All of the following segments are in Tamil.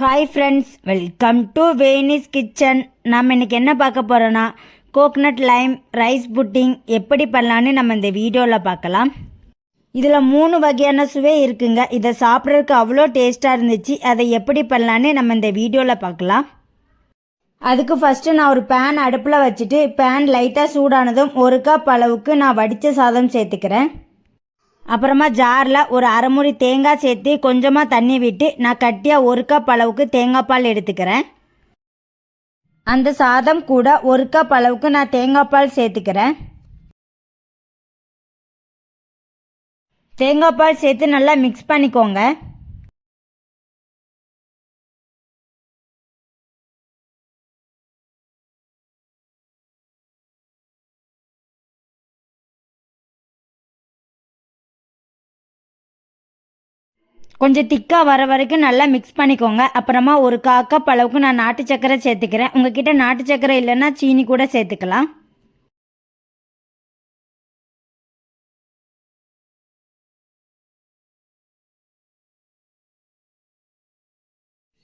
Hi friends welcome to Venis kitchen நம்ம இன்றைக்கி என்ன பார்க்க போகிறோன்னா கோக்னட் லைம் ரைஸ் புட்டிங் எப்படி பண்ணலான்னு நம்ம இந்த வீடியோவில் பார்க்கலாம். இதில் மூணு வகையான சுவை இருக்குங்க. இதை சாப்பிட்றதுக்கு அவ்வளோ டேஸ்ட்டாக இருந்துச்சு. அதை எப்படி பண்ணலான்னு நம்ம இந்த வீடியோவில் பார்க்கலாம். அதுக்கு ஃபஸ்ட்டு நான் ஒரு பேன் அடுப்பில் வச்சுட்டு பேன் லைட்டாக சூடானதும் ஒரு கப் அளவுக்கு நான் வடித்த சாதம் சேர்த்துக்கிறேன். அப்புறமா ஜாரில் ஒரு அரைமுடி தேங்காய் சேர்த்து கொஞ்சமாக தண்ணி விட்டு நான் கட்டியாக ஒரு கப் அளவுக்கு தேங்காய் பால் எடுத்துக்கிறேன். அந்த சாதம் கூட ஒரு கப் அளவுக்கு நான் தேங்காய் பால் சேர்த்துக்கிறேன். தேங்காய் பால் சேர்த்து நல்லா மிக்ஸ் பண்ணிக்கோங்க. கொஞ்சம் திக்காக வர வரைக்கும் நல்லா மிக்ஸ் பண்ணிக்கோங்க. அப்புறமா ஒரு கா கப் அளவுக்கு நான் நாட்டு சக்கரை சேர்த்துக்கிறேன். உங்ககிட்ட நாட்டு சக்கரை இல்லைன்னா சீனி கூட சேர்த்துக்கலாம்.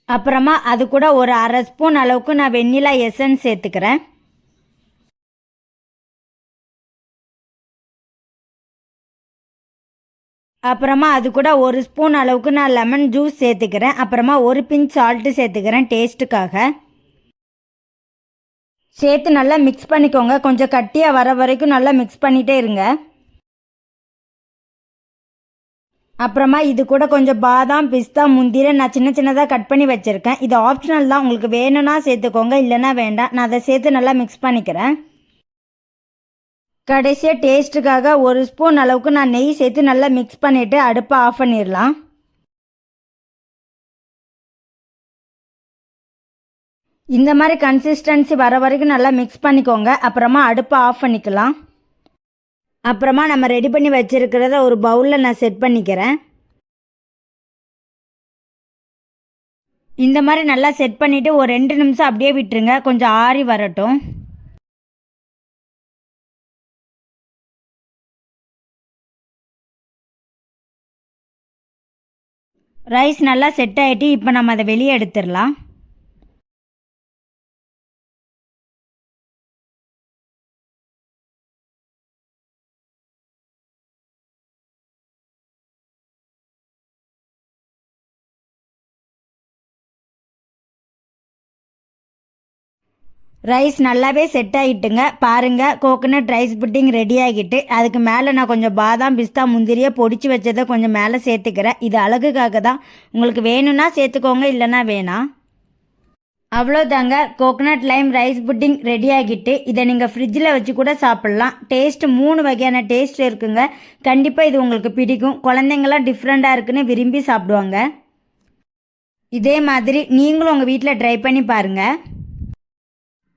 அப்புறமா அது கூட ஒரு அரை ஸ்பூன் அளவுக்கு நான் வெண்ணிலா எசன்ஸ் சேர்த்துக்கிறேன். அப்புறமா அது கூட ஒரு ஸ்பூன் அளவுக்கு நான் லெமன் ஜூஸ் சேர்த்துக்கிறேன். அப்புறமா ஒரு பிஞ்ச் சால்ட்டு சேர்த்துக்கிறேன் டேஸ்ட்டுக்காக சேர்த்து நல்லா மிக்ஸ் பண்ணிக்கோங்க. கொஞ்சம் கட்டியாக வர வரைக்கும் நல்லா மிக்ஸ் பண்ணிகிட்டே இருங்க. அப்புறமா இது கூட கொஞ்சம் பாதாம் பிஸ்தா முந்திரை நான் சின்ன சின்னதாக கட் பண்ணி வச்சுருக்கேன். இது ஆப்ஷனல் தான். உங்களுக்கு வேணும்னா சேர்த்துக்கோங்க. இல்லைன்னா வேண்டாம். நான் அதை சேர்த்து நல்லா மிக்ஸ் பண்ணிக்கிறேன். கடைசியாக டேஸ்ட்டுக்காக ஒரு ஸ்பூன் அளவுக்கு நான் நெய் சேர்த்து நல்லா மிக்ஸ் பண்ணிவிட்டு அடுப்பை ஆஃப் பண்ணிடலாம். இந்த மாதிரி கன்சிஸ்டன்சி வர வரைக்கும் நல்லா மிக்ஸ் பண்ணிக்கோங்க. அப்புறமா அடுப்பை ஆஃப் பண்ணிக்கலாம். அப்புறமா நம்ம ரெடி பண்ணி வச்சுருக்கிறத ஒரு பவுலில் நான் செட் பண்ணிக்கிறேன். இந்த மாதிரி நல்லா செட் பண்ணிவிட்டு ஒரு ரெண்டு நிமிஷம் அப்படியே விட்டுருங்க. கொஞ்சம் ஆறி வரட்டும். ரைஸ் நல்லா செட் ஆகிட்டு இப்போ நம்ம அதை வெளியே எடுத்துடலாம். ரைஸ் நல்லாவே செட் ஆகிட்டுங்க பாருங்கள் கோகனட் ரைஸ் புட்டிங் ரெடி ஆகிட்டு அதுக்கு மேலே நான் கொஞ்சம் பாதாம் பிஸ்தா முந்திரியை பொடிச்சு வச்சதை கொஞ்சம் மேலே சேர்த்துக்கிறேன். இது அழகுக்காக தான். உங்களுக்கு வேணும்னா சேர்த்துக்கோங்க இல்லைன்னா வேணாம் அவ்வளோதாங்க. Coconut lime rice pudding ready ஆகிட்டு இதை நீங்கள் ஃப்ரிட்ஜில் வச்சு கூட சாப்பிட்லாம். டேஸ்ட் மூணு வகையான டேஸ்ட் இருக்குங்க. கண்டிப்பாக இது உங்களுக்கு பிடிக்கும். குழந்தைங்களாம் டிஃப்ரெண்ட்டாக இருக்குன்னு விரும்பி சாப்பிடுவாங்க. இதே மாதிரி நீங்களும் உங்கள் வீட்டில் ட்ரை பண்ணி பாருங்கள்